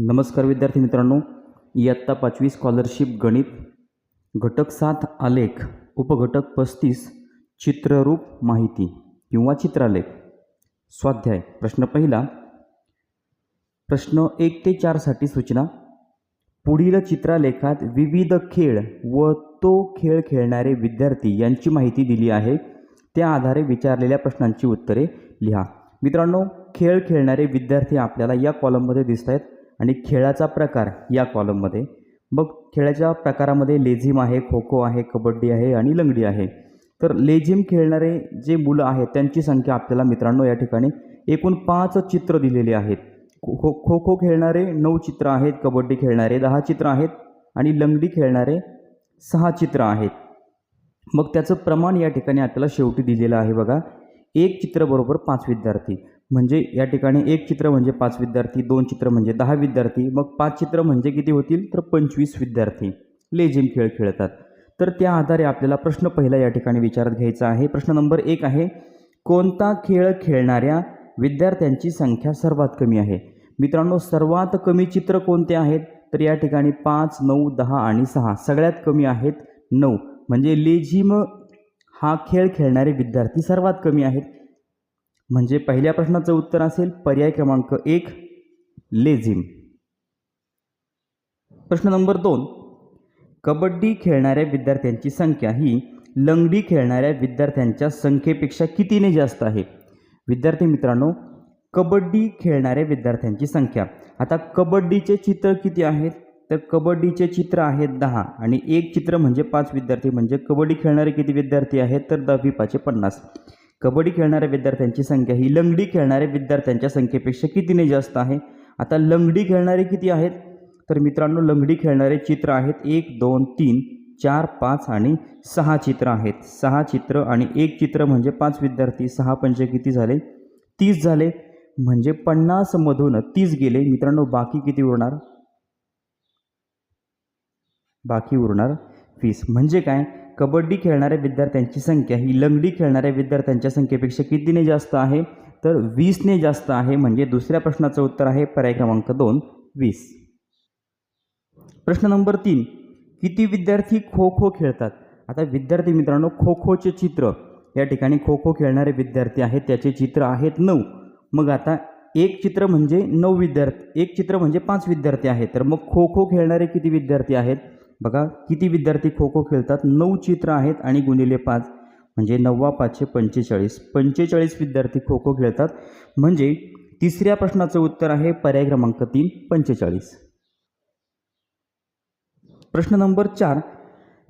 नमस्कार विद्यार्थी मित्रांनो इयत्ता पाचवी स्कॉलरशिप गणित घटक सात आलेख उपघटक पस्तीस चित्ररूप माहिती किंवा चित्रालेख. स्वाध्याय प्रश्न पहिला. प्रश्न एक ते चारसाठी सूचना. पुढील चित्रालेखात विविध खेळ व तो खेळ खेळणारे विद्यार्थी यांची माहिती दिली आहे. त्या आधारे विचारलेल्या प्रश्नांची उत्तरे लिहा. मित्रांनो खेळ खेळणारे विद्यार्थी आपल्याला या कॉलममध्ये दिसत आहेत आणि खेळाचा प्रकार या कॉलममध्ये मग खेळाच्या प्रकारामध्ये लेझिम आहे खो खो आहे कबड्डी आहे आणि लंगडी आहे. तर लेझिम खेळणारे जे मुलं आहेत त्यांची संख्या आपल्याला मित्रांनो या ठिकाणी एकूण पाच चित्र दिलेली आहेत. खो खो खो खेळणारे नऊ चित्र आहेत कबड्डी खेळणारे दहा चित्र आहेत आणि लंगडी खेळणारे सहा चित्र आहेत. मग त्याचं प्रमाण या ठिकाणी आपल्याला शेवटी दिलेलं आहे बघा. एक चित्र बरोबर पाच विद्यार्थी. म्हणजे या ठिकाणी एक चित्र म्हणजे पाच विद्यार्थी दोन चित्र म्हणजे दहा विद्यार्थी मग पाच चित्र म्हणजे किती होतील? तर पंचवीस विद्यार्थी. लेझिम खेळ खेळतात. तर त्या आधारे आपल्याला प्रश्न पहिला या ठिकाणी विचारात घ्यायचा आहे. प्रश्न नंबर एक आहे कोणता खेळ खेळणाऱ्या विद्यार्थ्यांची संख्या सर्वात कमी आहे? मित्रांनो सर्वात कमी चित्र कोणते आहेत? तर या ठिकाणी पाच नऊ दहा आणि सहा सगळ्यात कमी आहेत नऊ. म्हणजे लेझिम हा खेळ खेळणारे विद्यार्थी सर्वात कमी आहेत. म्हणजे पहिल्या प्रश्नाचं उत्तर असेल पर्याय क्रमांक एक लेझिम. प्रश्न नंबर दोन. कबड्डी खेळणाऱ्या विद्यार्थ्यांची संख्या ही लंगडी खेळणाऱ्या विद्यार्थ्यांच्या संख्येपेक्षा कितीने जास्त आहे? विद्यार्थी मित्रांनो कबड्डी खेळणाऱ्या विद्यार्थ्यांची संख्या. आता कबड्डीचे चित्र किती आहेत? तर कबड्डीचे चित्र आहेत दहा आणि एक चित्र म्हणजे पाच विद्यार्थी. म्हणजे कबड्डी खेळणारे किती विद्यार्थी आहेत? तर दहावी पाचशे पन्नास. कबड्डी खेळणाऱ्या विद्यार्थ्यांची संख्या ही लंगडी खेळणाऱ्या विद्यार्थ्यांच्या संख्येपेक्षा कितीने जास्त आहे? आता लंगडी खेळणारे किती आहेत? तर मित्रांनो लंगडी खेळणारे चित्र आहेत एक दोन तीन चार पाच आणि सहा चित्र आहेत. सहा चित्र आणि एक चित्र म्हणजे पाच विद्यार्थी. सहा पंचे किती झाले? तीस झाले. म्हणजे पन्नासमधून तीस गेले. मित्रांनो बाकी किती उरणार? बाकी उरणार वीस. म्हणजे काय? कबड्डी खेळणाऱ्या विद्यार्थ्यांची संख्या ही लंगडी खेळणाऱ्या विद्यार्थ्यांच्या संख्येपेक्षा कितीने जास्त आहे? तर वीसने जास्त आहे म्हणजे दुसऱ्या प्रश्नाचं उत्तर आहे पर्याय क्रमांक दोन वीस. प्रश्न नंबर तीन किती विद्यार्थी खो खो खेळतात? आता विद्यार्थी मित्रांनो खो खोचे चित्र. या ठिकाणी खो खो खेळणारे विद्यार्थी आहेत त्याचे चित्र आहेत नऊ. मग आता एक चित्र म्हणजे नऊ विद्यार्थी एक चित्र म्हणजे पाच विद्यार्थी आहेत. तर मग खो खो खेळणारे किती विद्यार्थी आहेत? बघा किती विद्यार्थी खो खो खेळतात? नऊ चित्र आहेत आणि गुणिले पाच. म्हणजे नव्वा पाचशे पंचेचाळीस. पंचेचाळीस विद्यार्थी खो खो खेळतात. म्हणजे तिसऱ्या प्रश्नाचं उत्तर आहे पर्याय क्रमांक तीन पंचेचाळीस. प्रश्न नंबर चार.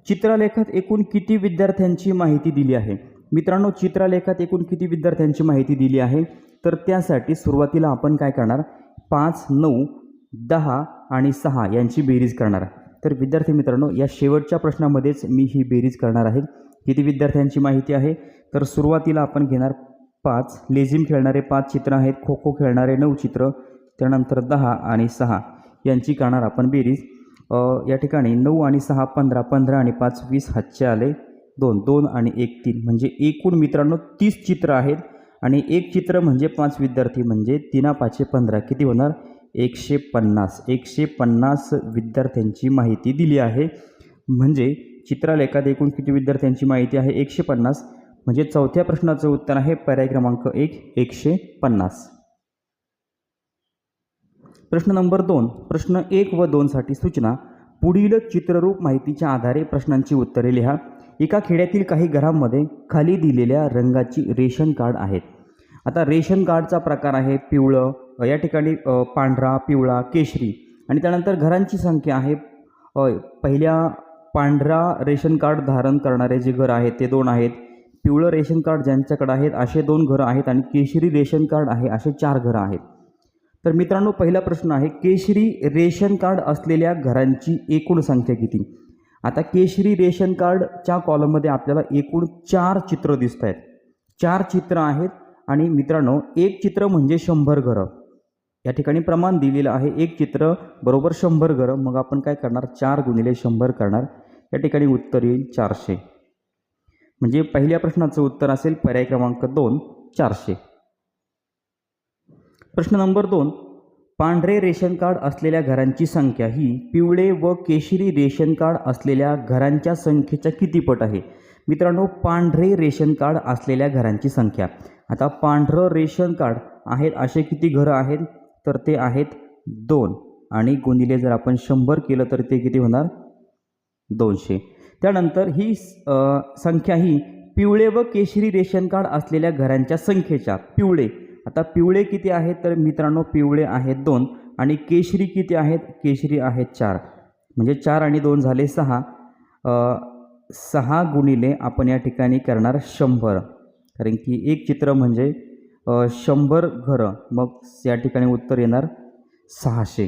चित्रलेखात एकूण किती विद्यार्थ्यांची माहिती दिली आहे? मित्रांनो चित्रलेखात एकूण किती विद्यार्थ्यांची माहिती दिली आहे? तर त्यासाठी सुरुवातीला आपण काय करणार? पाच नऊ दहा आणि सहा यांची बेरीज करणार. तर विद्यार्थी मित्रांनो या शेवटच्या प्रश्नामध्येच मी ही बेरीज करणार आहे. किती विद्यार्थ्यांची माहिती आहे? तर सुरुवातीला आपण घेणार पाच. लेझिम खेळणारे पाच चित्र आहेत. खो खो खेळणारे नऊ चित्र. त्यानंतर दहा आणि सहा यांची करणार आपण बेरीज. या ठिकाणी नऊ आणि सहा पंधरा पंधरा आणि पाच वीस हातचे आले. दोन दोन आणि एक तीन. म्हणजे एकूण मित्रांनो तीस चित्र आहेत. आणि एक चित्र म्हणजे पाच विद्यार्थी म्हणजे तिना पाचशे पंधरा. किती होणार? एकशे पन्नास एकशे पन्नास विद्यार्थ्यांची माहिती दिली आहे. म्हणजे चित्रालेखात एकूण किती विद्यार्थ्यांची माहिती आहे? एकशे पन्नास. म्हणजे चौथ्या प्रश्नाचं उत्तर आहे पर्याय क्रमांक एक एकशे पन्नास. प्रश्न नंबर दोन. प्रश्न एक व दोनसाठी सूचना. पुढील चित्ररूप माहितीच्या आधारे प्रश्नांची उत्तरे लिहा. एका खेड्यातील काही घरांमध्ये खाली दिलेल्या रंगाची रेशन कार्ड आहेत. आता रेशन कार्डचा प्रकार आहे पिवळं. या ठिकाणी पांढरा पिवळा केशरी. आणि त्यानंतर घरांची संख्या आहे. पहिल्या पांढरा रेशन कार्ड धारण करणारे जे घर आहेत ते दोन आहेत. पिवळं रेशन कार्ड ज्यांच्याकडे आहेत असे दोन घरं आहेत आणि केशरी रेशन कार्ड आहे असे चार घरं आहेत. तर मित्रांनो पहिला प्रश्न आहे केशरी रेशन कार्ड असलेल्या घरांची एकूण संख्या किती? आता केशरी रेशन कार्डच्या कॉलममध्ये आपल्याला एकूण चार चित्र दिसत आहेत चार चित्र आहेत आणि मित्रांनो एक चित्र म्हणजे शंभर घरं. या ठिकाणी प्रमाण दिलेलं आहे एक चित्र बरोबर शंभर घरं. मग आपण काय करणार? चार गुणिले शंभर करणार. या ठिकाणी उत्तर येईल चारशे. म्हणजे पहिल्या प्रश्नाचं उत्तर असेल पर्याय क्रमांक दोन चारशे. प्रश्न नंबर दोन. पांढरे रेशन कार्ड असलेल्या घरांची संख्या ही पिवळे व केशरी रेशन कार्ड असलेल्या घरांच्या संख्येच्या कितीपट आहे? मित्रांनो पांढरे रेशन कार्ड असलेल्या घरांची संख्या. आता पांढरं रेशन कार्ड आहेत असे किती घरं आहेत? तर ते आहेत दोन. आणि गुणिले जर आपण शंभर केलं तर ते किती होणार? दोनशे. त्यानंतर ही संख्या ही पिवळे व केशरी रेशन कार्ड असलेल्या घरांच्या संख्येच्या पिवळे. आता पिवळे किती आहेत? तर मित्रांनो पिवळे आहेत दोन आणि केशरी किती आहेत? केशरी आहेत चार. म्हणजे चार आणि दोन झाले सहा. सहा गुणिले आपण या ठिकाणी करणार शंभर. कारण की एक चित्र म्हणजे शंभर घरं मग या ठिकाणी उत्तर येणार सहाशे.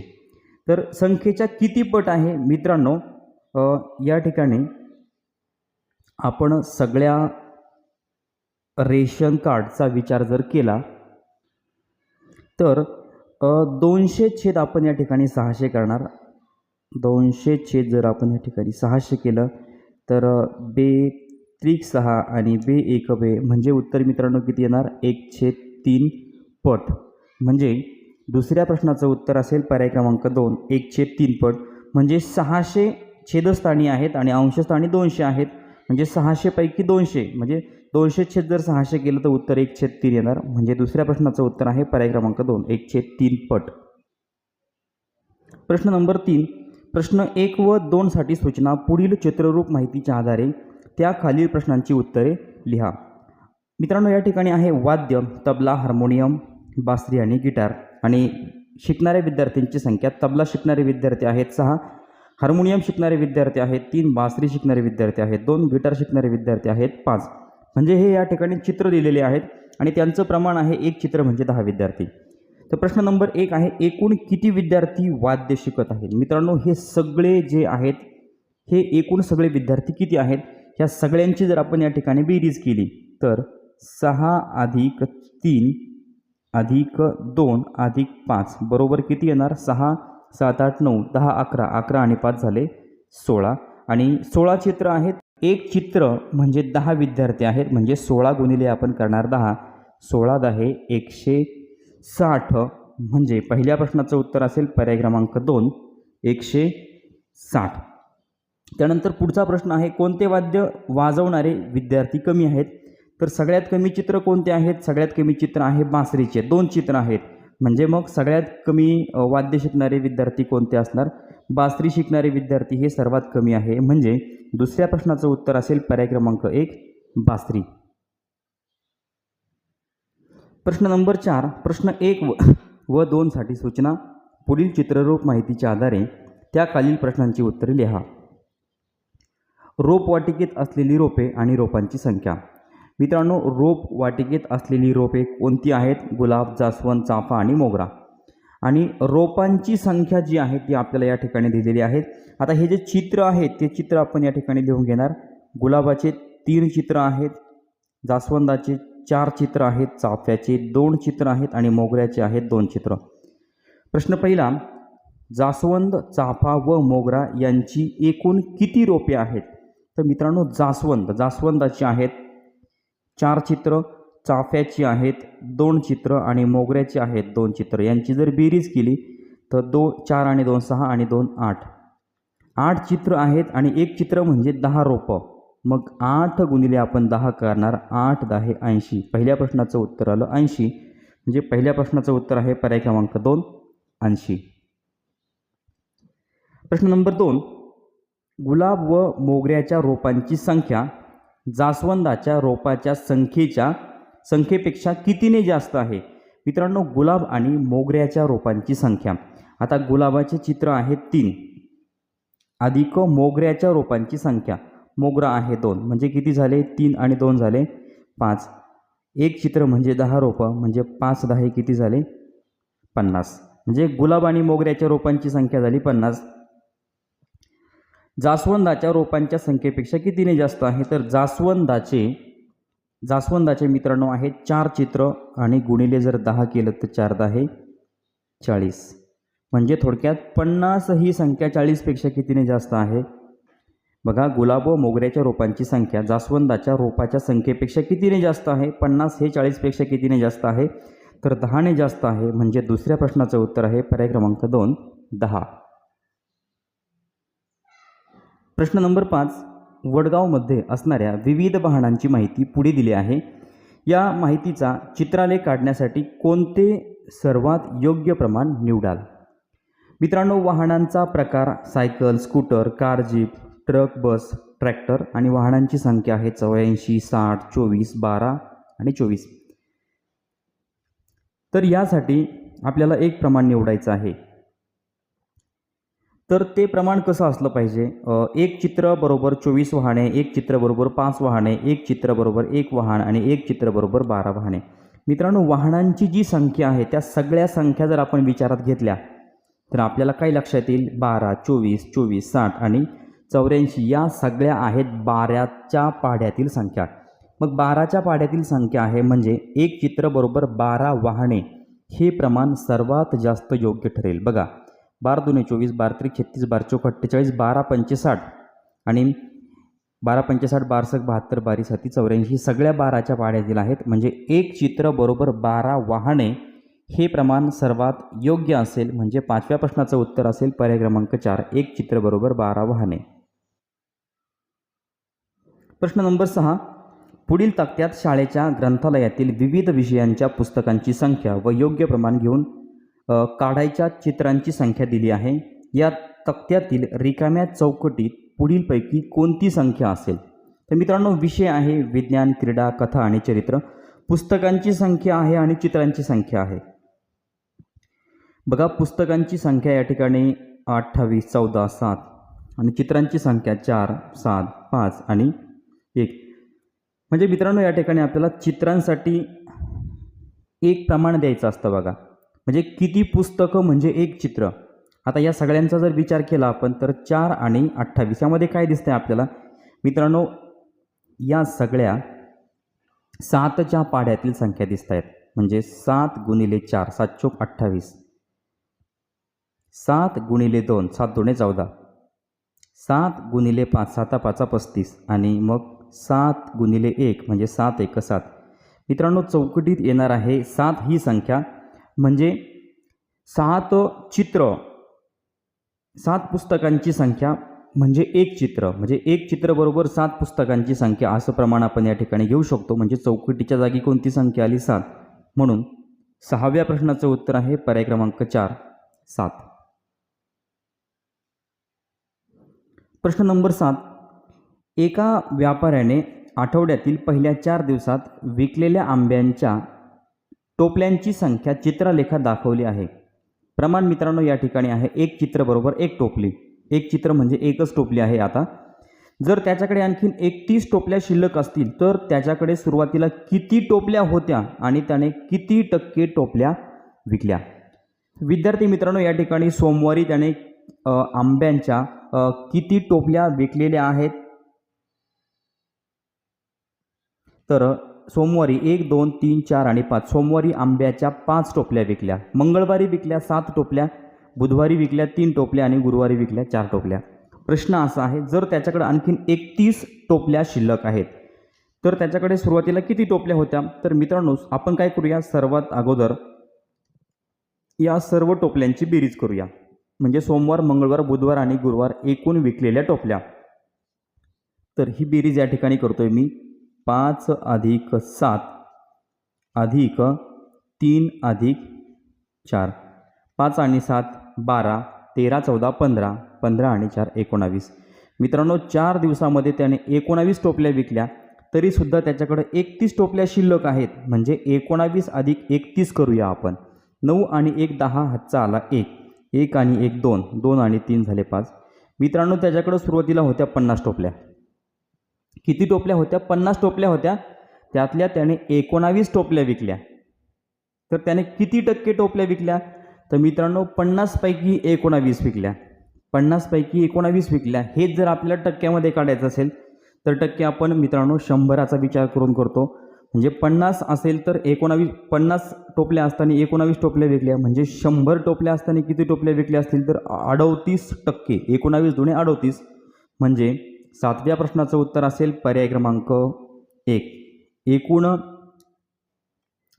तर संख्येच्या किती पट आहे? मित्रांनो या ठिकाणी आपण सगळ्या रेशन कार्डचा विचार जर केला तर दोनशे छेद आपण या ठिकाणी सहाशे करणार. दोनशे छेद जर आपण या ठिकाणी सहाशे केलं तर बे त्रिक सहा आणि बे एक बे म्हणजे उत्तर मित्रांनो किती येणार? एक छेद तीन पट. म्हणजे दुसऱ्या प्रश्नाचं उत्तर असेल पर्याय क्रमांक दोन. एक छेद तीन पट. म्हणजे सहाशे छेदस्थानी आहेत आणि अंशस्थानी दोनशे आहेत. म्हणजे सहाशेपैकी दोनशे. म्हणजे दोनशे छेद जर सहाशे केलं तर उत्तर एक छेद तीन येणार. म्हणजे दुसऱ्या प्रश्नाचं उत्तर आहे पर्याय क्रमांक दोन. एक छेद तीन पट. प्रश्न नंबर तीन. प्रश्न एक व दोनसाठी सूचना पुढील चित्ररूप माहितीच्या आधारे त्या खालील प्रश्नांची उत्तरे लिहा. मित्रांनो या ठिकाणी आहे वाद्य तबला हार्मोनियम बासरी आणि गिटार. आणि शिकणाऱ्या विद्यार्थ्यांची संख्या. तबला शिकणारे विद्यार्थी आहेत सहा हार्मोनियम शिकणारे विद्यार्थी आहेत तीन बासरी शिकणारे विद्यार्थी आहेत दोन गिटार शिकणारे विद्यार्थी आहेत पाच. म्हणजे हे या ठिकाणी चित्र दिलेले आहेत आणि त्यांचं प्रमाण आहे एक चित्र म्हणजे दहा विद्यार्थी. तर प्रश्न नंबर एक आहे एकूण किती विद्यार्थी वाद्य शिकत आहेत? मित्रांनो हे सगळे जे आहेत हे एकूण सगळे विद्यार्थी किती आहेत? ह्या सगळ्यांची जर आपण या ठिकाणी बेरीज केली तर सहा अधिक तीन अधिक दोन अधिक पाच बरोबर किती येणार? सहा सात आठ नऊ दहा अकरा अकरा आणि पाच झाले सोळा. आणि सोळा चित्र आहेत. एक चित्र म्हणजे दहा विद्यार्थी आहेत म्हणजे सोळा गुणिले आपण करणार दहा. सोळा दहे एकशे साठ. म्हणजे पहिल्या प्रश्नाचं उत्तर असेल पर्याय क्रमांक दोन एकशे साठ. त्यानंतर पुढचा प्रश्न आहे कोणते वाद्य वाजवणारे विद्यार्थी कमी आहेत? तर सगळ्यात कमी चित्र कोणते आहेत? सगळ्यात कमी चित्र आहे बासरीचे दोन चित्र आहेत. म्हणजे मग सगळ्यात कमी वाद्य शिकणारे विद्यार्थी कोणते असणार? बासरी शिकणारे विद्यार्थी हे सर्वात कमी आहे. म्हणजे दुसऱ्या प्रश्नाचं उत्तर असेल पर्याय क्रमांक एक बासरी. प्रश्न नंबर चार प्रश्न एक व व दोनसाठी सूचना पुढील चित्ररूप माहितीच्या आधारे त्या खालील प्रश्नांची उत्तरे लिहा. रोपवाटिकेत असलेली रोपे आणि रोपांची संख्या. मित्रांनो रोप वाटिकेत असलेली रोपे कोणती आहेत? गुलाब जास्वंद चाफा आणि मोगरा. आणि रोपांची संख्या जी आहे ती आपल्याला या ठिकाणी दिलेली आहे. आता हे जे चित्र आहे ते चित्र आपण या ठिकाणी लिहून घेणार. गुलाबाचे तीन चित्र आहेत जास्वंदाचे चार चित्र आहेत चाफ्याचे दोन चित्र आहेत आणि मोगऱ्याचे आहेत दोन चित्र. प्रश्न पहिला जास्वंद चाफा व मोगरा यांची एकूण किती रोपे आहेत? तर मित्रांनो जास्वंद. जास्वंदाची आहेत चार चित्र चाफ्याची आहेत दोन चित्र आणि मोगऱ्याची आहेत दोन चित्र. यांची जर बेरीज केली तर दो चार आणि दोन सहा आणि दोन आठ. आठ चित्र आहेत आणि एक चित्र म्हणजे दहा रोपं. मग आठ गुणिले आपण दहा करणार आठ दहा ऐंशी. पहिल्या प्रश्नाचं उत्तर आलं ऐंशी. म्हणजे पहिल्या प्रश्नाचं उत्तर आहे पर्याय क्रमांक दोन ऐंशी. प्रश्न नंबर दोन. गुलाब व मोगऱ्याच्या रोपांची संख्या जास्वंदाच्या रोपाच्या संख्येच्या संख्येपेक्षा कितीने जास्त आहे? मित्रांनो गुलाब आणि मोगऱ्याच्या रोपांची संख्या. आता गुलाबाचे चित्र आहे तीन. अधिक मोगऱ्याच्या रोपांची संख्या. मोगरा आहे दोन. म्हणजे किती झाले? तीन आणि दोन झाले पाच. एक चित्र म्हणजे दहा रोपं म्हणजे पाच दहा किती झाले? पन्नास. म्हणजे गुलाब आणि मोगऱ्याच्या रोपांची संख्या झाली पन्नास. जास्वंदाच्या रोपांच्या संख्येपेक्षा कितीने जास्त आहे? तर जास्वंदाचे जास्वंदाचे मित्रांनो आहे चार चित्र आणि गुणिले जर दहा केलं तर चार दहा चाळीस. म्हणजे थोडक्यात पन्नास ही संख्या चाळीसपेक्षा कितीने जास्त आहे? बघा गुलाब व मोगऱ्याच्या रोपांची संख्या जास्वंदाच्या रोपाच्या संख्येपेक्षा कितीने जास्त आहे? पन्नास हे चाळीसपेक्षा कितीने जास्त आहे? तर दहाने जास्त आहे म्हणजे दुसऱ्या प्रश्नाचं उत्तर आहे पर्याय क्रमांक दोन दहा. प्रश्न नंबर पाच वडगावमध्ये असणाऱ्या विविध वाहनांची माहिती पुढे दिली आहे. या माहितीचा चित्रालेख काढण्यासाठी कोणते सर्वात योग्य प्रमाण निवडाल? मित्रांनो वाहनांचा प्रकार cycle scooter car jeep truck bus tractor आणि वाहनांची संख्या आहे चौऱ्याऐंशी साठ चोवीस बारा आणि चोवीस. तर यासाठी आपल्याला एक प्रमाण निवडायचं आहे. तर ते प्रमाण कसं असलं पाहिजे? एक चित्र बरोबर चोवीस वाहने एक चित्र बरोबर पाच वाहने एक चित्र बरोबर एक वाहन आणि एक चित्र बरोबर बारा वाहने. मित्रांनो वाहनांची जी संख्या आहे त्या सगळ्या संख्या जर आपण विचारात घेतल्या तर आपल्याला काय लक्षात येईल? बारा चोवीस चोवीस साठ आणि चौऱ्याऐंशी या सगळ्या आहेत बाराच्या पाढ्यातील संख्या. मग बाराच्या पाढ्यातील संख्या आहे म्हणजे एक चित्र बरोबर बारा वाहने हे प्रमाण सर्वात जास्त योग्य ठरेल. बघा बारा दोन्ही चोवीस बारा त्रिक छत्तीस बार चौक अठ्ठेचाळीस बारा पंचेसाठ. आणि बारा पंचेसाठ बारसक बहात्तर बारी साती चौऱ्याऐंशी सगळ्या बाराच्या पाड्यातील आहेत. म्हणजे एक चित्र बरोबर बारा वाहने हे प्रमाण सर्वात योग्य असेल. म्हणजे पाचव्या प्रश्नाचं उत्तर असेल पर्याय क्रमांक चार. एक चित्र बरोबर बारा वाहने. प्रश्न नंबर सहा. पुढील तक्त्यात शाळेच्या ग्रंथालयातील विविध विषयांच्या पुस्तकांची संख्या व योग्य प्रमाण घेऊन काढायच्या चित्रांची संख्या दिली आहे. या तक्त्यातील रिकाम्या चौकटीत पुढीलपैकी कोणती संख्या असेल? तर मित्रांनो विषय आहे विज्ञान क्रीडा कथा आणि चरित्र. पुस्तकांची संख्या आहे आणि चित्रांची संख्या आहे. बघा पुस्तकांची संख्या या ठिकाणी अठ्ठावीस चौदा सात आणि चित्रांची संख्या चार सात पाच आणि एक. म्हणजे मित्रांनो या ठिकाणी आपल्याला चित्रांसाठी एक प्रमाण द्यायचं असतं बघा. म्हणजे किती पुस्तकं म्हणजे एक चित्र? आता या सगळ्यांचा जर विचार केला आपण तर चार आणि अठ्ठावीस यामध्ये काय दिसतंय आपल्याला? मित्रांनो या सगळ्या सातच्या पाढ्यातील संख्या दिसत आहेत म्हणजे सात गुणिले चार सात चोक अठ्ठावीस. सात गुणिले दोन सात दोने चौदा. सात गुणिले पाच साता पाचा पस्तीस. आणि मग सात गुणिले एक म्हणजे सात एक सात मित्रांनो चौकटीत येणार आहे सात ही संख्या. म्हणजे सात चित्र सात पुस्तकांची संख्या म्हणजे एक चित्र. म्हणजे एक चित्र बरोबर सात पुस्तकांची संख्या. असं प्रमाण आपण या ठिकाणी घेऊ शकतो. म्हणजे चौकटीच्या जागी कोणती संख्या आली? सात. म्हणून सहाव्या प्रश्नाचं उत्तर आहे पर्याय क्रमांक चार. सात. प्रश्न नंबर सात. एका व्यापाऱ्याने आठवड्यातील पहिल्या चार दिवसात विकलेल्या आंब्यांच्या टोपल्यांची संख्या चित्रलेखात दाखवली आहे. प्रमाण मित्रांनो या ठिकाणी आहे एक चित्र बरोबर एक टोपली. एक चित्र म्हणजे एकच टोपली आहे आता. जर त्याच्याकडे आणखीन एकतीस टोपल्या शिल्लक असतील तर त्याच्याकडे सुरुवातीला किती टोपल्या होत्या आणि त्याने किती टक्के टोपल्या विकल्या? विद्यार्थी मित्रांनो या ठिकाणी सोमवारी त्याने आंब्यांच्या किती टोपल्या विकलेल्या आहेत? तर सोमवारी एक दोन तीन चार आणि पाच. सोमवारी आंब्याच्या पाच टोपल्या विकल्या. मंगळवारी विकल्या सात टोपल्या. बुधवारी विकल्या तीन टोपल्या आणि गुरुवारी विकल्या चार टोपल्या. प्रश्न असा आहे जर त्याच्याकडे आणखीन एकतीस टोपल्या शिल्लक आहेत तर त्याच्याकडे सुरुवातीला किती टोपल्या होत्या? तर मित्रांनो आपण काय करूया? सर्वात अगोदर या सर्व टोपल्यांची बेरीज करूया. म्हणजे सोमवार मंगळवार बुधवार आणि गुरुवार एकूण विकलेल्या टोपल्या. तर ही बेरीज या ठिकाणी करतोय मी. पाच अधिक सात अधिक तीन अधिक चार. पाच आणि सात बारा तेरा चौदा पंधरा पंधरा आणि चार एकोणावीस. मित्रांनो चार दिवसामध्ये त्याने एकोणावीस टोपल्या विकल्या तरीसुद्धा त्याच्याकडे एकतीस टोपल्या शिल्लक आहेत. म्हणजे एकोणावीस अधिक एकतीस करूया आपण. नऊ आणि एक दहा हातचा आला एक. एक आणि एक दोन. दोन आणि तीन झाले पाच. मित्रांनो त्याच्याकडं सुरुवातीला होत्या पन्नास टोपल्या. किती टोपल्या होत्या? पन्नास टोपल्या होत्या. त्यातल्या त्याने एकोणावीस टोपल्या विकल्या. तर त्याने किती टक्के टोपल्या विकल्या? तर मित्रांनो पन्नासपैकी एकोणावीस विकल्या. पन्नासपैकी एकोणावीस विकल्या. हेच जर आपल्याला टक्क्यामध्ये काढायचं असेल तर टक्के आपण मित्रांनो शंभराचा विचार करून करतो. म्हणजे पन्नास असेल तर एकोणावीस पन्नास टोपल्या असताना एकोणावीस टोपल्या विकल्या. म्हणजे शंभर टोपल्या असताना किती टोपल्या विकल्या असतील तर अडवतीस टक्के. एकोणावीस दोन्ही अडवतीस म्हणजे सातव्या प्रश्नाचं उत्तर असेल पर्याय क्रमांक एक. एकूण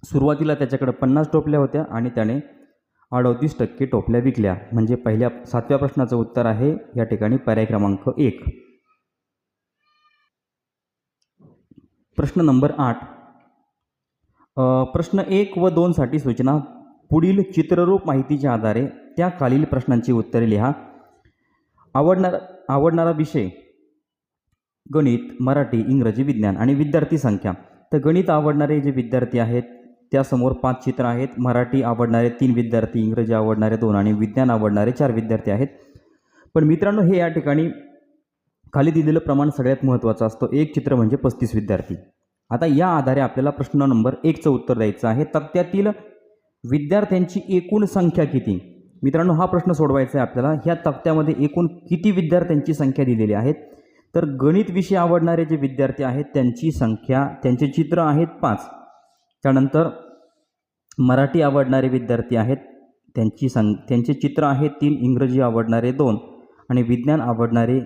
सुरुवातीला त्याच्याकडे पन्नास टोपल्या होत्या आणि त्याने अडतीस टक्के टोपल्या विकल्या. म्हणजे पहिल्या सातव्या प्रश्नाचं उत्तर आहे या ठिकाणी पर्याय क्रमांक एक. प्रश्न नंबर आठ. प्रश्न एक व दोनसाठी सूचना. पुढील चित्ररूप माहितीच्या आधारे त्या खालील प्रश्नांची उत्तरे लिहा. आवडणार आवडणारा विषय. गणित मराठी इंग्रजी विज्ञान आणि विद्यार्थी संख्या. तर गणित आवडणारे जे विद्यार्थी आहेत त्यासमोर पाच चित्र आहेत. मराठी आवडणारे तीन विद्यार्थी इंग्रजी आवडणारे दोन आणि विज्ञान आवडणारे चार विद्यार्थी आहेत. पण मित्रांनो हे या ठिकाणी खाली दिलेलं प्रमाण सगळ्यात महत्त्वाचं असतं. एक चित्र म्हणजे पस्तीस विद्यार्थी. आता या आधारे आपल्याला प्रश्न नंबर एकचं उत्तर द्यायचं आहे. तक्त्यातील विद्यार्थ्यांची एकूण संख्या किती? मित्रांनो हा प्रश्न सोडवायचा आहे आपल्याला. ह्या तक्त्यामध्ये एकूण किती विद्यार्थ्यांची संख्या दिलेली आहेत? तर गणित विषय आवडणारे जे विद्यार्थी आहेत त्यांची संख्या त्यांचे चित्र आहेत पाच. त्यानंतर मराठी आवडणारे विद्यार्थी आहेत त्यांची सं त्यांचे चित्र आहेत तीन इंग्रजी आवडणारे दोन आणि विज्ञान आवडणारे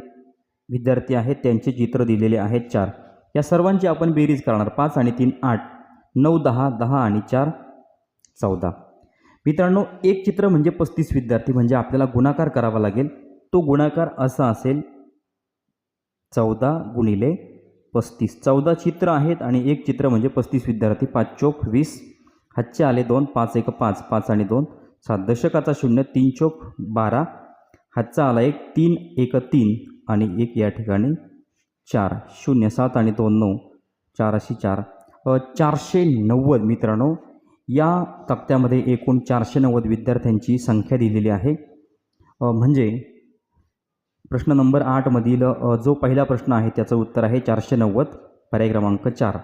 विद्यार्थी आहेत त्यांचे चित्र दिलेले आहेत चार. या सर्वांची आपण बेरीज करणार पाच आणि तीन आठ नऊ दहा दहा आणि चार चौदा. मित्रांनो एक चित्र म्हणजे पस्तीस विद्यार्थी म्हणजे आपल्याला गुणाकार करावा लागेल. तो गुणाकार असा असेल चौदा गुणिले पस्तीस. चौदा चित्र आहेत आणि एक चित्र म्हणजे पस्तीस विद्यार्थी पाच चोक वीस. हातचे आले दोन पाच एक पाच. पाच आणि दोन. सात. दशकाचा शून्य तीन चोक बारा. हातचा आला एक तीन एक तीन आणि एक या ठिकाणी चार. शून्य सात आणि दोन नऊ. चार अशी चार. चारशे नव्वद मित्रांनो या तक्त्यामध्ये एकूण चारशे नव्वद विद्यार्थ्यांची संख्या दिलेली आहे. म्हणजे प्रश्न नंबर आठमधील जो पहिला प्रश्न आहे त्याचं उत्तर आहे चारशे नव्वद पर्याय क्रमांक चार.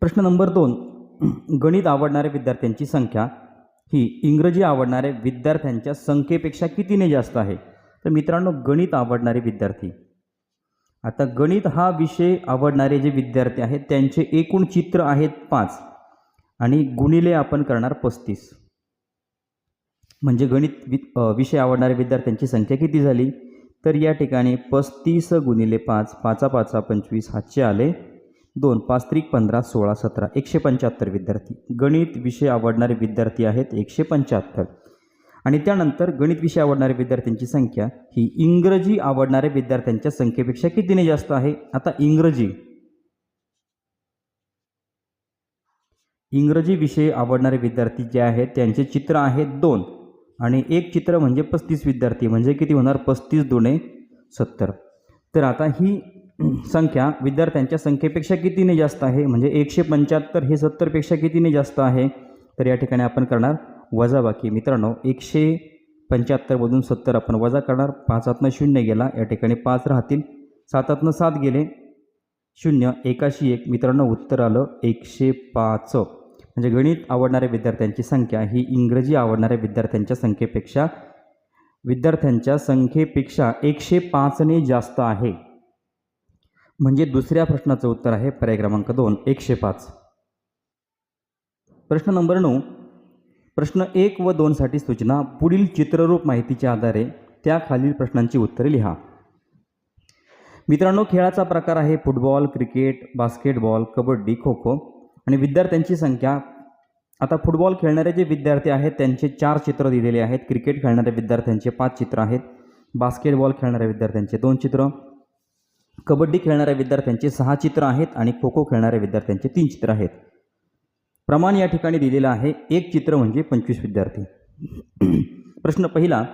प्रश्न नंबर दोन. गणित आवडणाऱ्या विद्यार्थ्यांची संख्या. ही इंग्रजी आवडणाऱ्या विद्यार्थ्यांच्या संख्येपेक्षा कितीने जास्त आहे? तर मित्रांनो गणित आवडणारे विद्यार्थी. आता गणित हा विषय आवडणारे जे विद्यार्थी आहेत त्यांचे एकूण चित्र आहेत पाच आणि गुणिले आपण करणार पस्तीस. म्हणजे गणित वि विषय आवडणाऱ्या विद्यार्थ्यांची संख्या किती झाली? तर या ठिकाणी पस्तीस गुणिले पाच पाचा पाचा पंचवीस हातचे आले. दोन पाच त्रिक पंधरा सोळा सतरा एकशे पंच्याहत्तर विद्यार्थी. गणित विषय आवडणारे विद्यार्थी आहेत एकशे पंच्याहत्तर. आणि त्यानंतर गणित विषय आवडणाऱ्या विद्यार्थ्यांची संख्या ही इंग्रजी आवडणाऱ्या विद्यार्थ्यांच्या संख्येपेक्षा कितीने जास्त आहे? आता इंग्रजी. इंग्रजी विषय आवडणारे विद्यार्थी जे आहेत त्यांचे चित्र आहेत दोन. आणि एक चित्र म्हणजे पस्तीस विद्यार्थी म्हणजे किती होणार? पस्तीस दोने सत्तर. तर आता ही संख्या विद्यार्थ्यांच्या संख्येपेक्षा कितीने जास्त आहे? म्हणजे एकशे पंच्याहत्तर हे सत्तरपेक्षा कितीने जास्त आहे? तर या ठिकाणी आपण करणार वजाबाकी. मित्रांनो एकशे पंच्याहत्तरमधून सत्तर आपण वजा करणार. पाचातनं शून्य गेला. या ठिकाणी पाच राहतील. सातातनं सात गेले. शून्य एकाशी एक. मित्रांनो उत्तर आलं एकशे पाच. म्हणजे गणित आवडणाऱ्या विद्यार्थ्यांची संख्या ही इंग्रजी आवडणाऱ्या विद्यार्थ्यांच्या संख्येपेक्षा विद्यार्थ्यांच्या संख्येपेक्षा एकशे पाचने जास्त आहे. म्हणजे दुसऱ्या प्रश्नाचं उत्तर आहे पर्याय क्रमांक दोन एकशे पाच. प्रश्न नंबर नऊ. प्रश्न एक व दोनसाठी सूचना पुढील चित्ररूप माहितीच्या आधारे त्या खालील प्रश्नांची उत्तरे लिहा. मित्रांनो खेळाचा प्रकार आहे football cricket basketball kabaddi kho kho आणि विद्यार्थ्यांची संख्या. आता फुटबॉल खेळणारे जे विद्यार्थी आहेत त्यांचे चार चित्र दिलेले आहेत. क्रिकेट खेळणाऱ्या विद्यार्थ्यांचे पाच चित्र आहेत. बास्केटबॉल खेळणाऱ्या विद्यार्थ्यांचे दोन चित्र. कबड्डी खेळणाऱ्या विद्यार्थ्यांचे सहा चित्र आहेत आणि खो खो खेळणाऱ्या विद्यार्थ्यांचे तीन चित्र आहेत. प्रमाण या ठिकाणी दिलेलं आहे. एक चित्र म्हणजे पंचवीस विद्यार्थी. प्रश्न पहिला.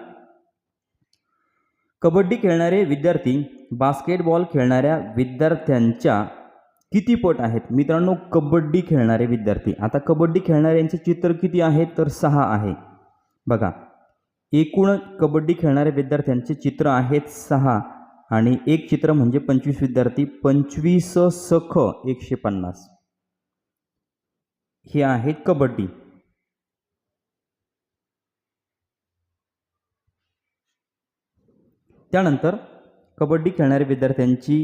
कबड्डी खेळणारे विद्यार्थी बास्केटबॉल खेळणाऱ्या विद्यार्थ्यांच्या किती पट आहेत? मित्रांनो कबड्डी खेळणारे विद्यार्थी. आता कबड्डी खेळणाऱ्यांचे चित्र किती आहेत तर सहा आहे. बघा एकूण कबड्डी खेळणाऱ्या विद्यार्थ्यांचे चित्र आहेत सहा आणि एक चित्र म्हणजे पंचवीस विद्यार्थी. पंचवीस सख एकशे पन्नास. हे आहेत कबड्डी. त्यानंतर कबड्डी खेळणाऱ्या विद्यार्थ्यांची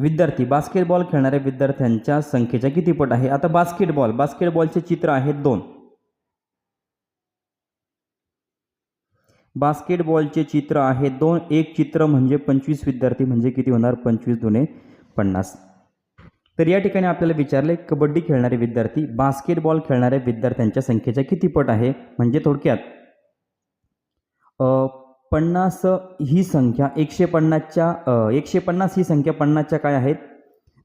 विद्यार्थी बास्केटबॉल खेळणाऱ्या विद्यार्थ्यांच्या संख्येच्या किती पट आहे? आता बास्केटबॉल बास्केटबॉलचे चित्र आहेत दोन. बास्केटबॉलचे चित्र आहे दोन. एक चित्र म्हणजे पंचवीस विद्यार्थी म्हणजे किती होणार? पंचवीस दोने पन्नास. तर या ठिकाणी आपल्याला विचारले कबड्डी खेळणारे विद्यार्थी बास्केटबॉल खेळणाऱ्या विद्यार्थ्यांच्या संख्येच्या किती पट आहे? म्हणजे थोडक्यात पन्नास ही संख्या एकशे पन्नासच्या एकशे पन्नास ही संख्या पन्नासच्या काय आहेत?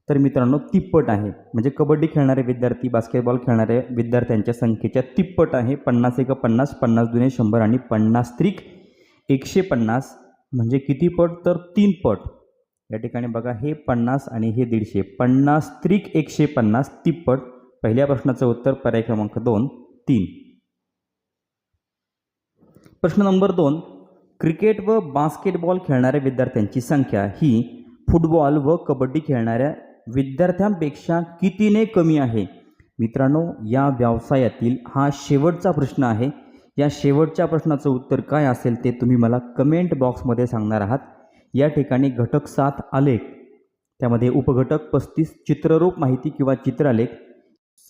तर मित्रांनो तिप्पट आहे. म्हणजे कबड्डी खेळणारे विद्यार्थी बास्केटबॉल खेळणाऱ्या विद्यार्थ्यांच्या संख्येच्या तिप्पट आहे. पन्नास एक पन्नास पन्नास दुने शंभर आणि पन्नास त्रिक एकशे पन्नास म्हणजे किती पट? तर तीन पट. या ठिकाणी बघा हे पन्नास आणि हे दीडशे. पन्नास त्रिक एकशे पन्नास तिप्पट. पहिल्या प्रश्नाचं उत्तर पर्याय क्रमांक दोन तीन. प्रश्न नंबर दोन क्रिकेट व बास्केटबॉल खेळणाऱ्या विद्यार्थ्यांची संख्या ही फुटबॉल व कबड्डी खेळणाऱ्या विद्यार्थ्यांपेक्षा कितीने कमी आहे? मित्रांनो या व्यवसायातील हा शेवटचा प्रश्न आहे. या शेवटच्या प्रश्नाचं उत्तर काय असेल ते तुम्ही मला कमेंट बॉक्समध्ये सांगणार आहात. या ठिकाणी घटक सात आलेख त्यामध्ये उपघटक पस्तीस चित्ररूप माहिती किंवा चित्रालेख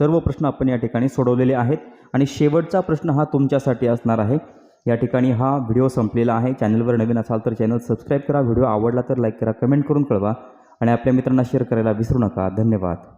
सर्व प्रश्न आपण या ठिकाणी सोडवलेले आहेत. आणि शेवटचा प्रश्न हा तुमच्यासाठी असणार आहे. या ठिकाणी हा व्हिडिओ संपलेला आहे. चॅनलवर नवीन असाल तर चॅनल सबस्क्राईब करा. व्हिडिओ आवडला तर लाईक करा कमेंट करून कळवा आणि आपल्या मित्रांना शेअर करायला विसरू नका. धन्यवाद.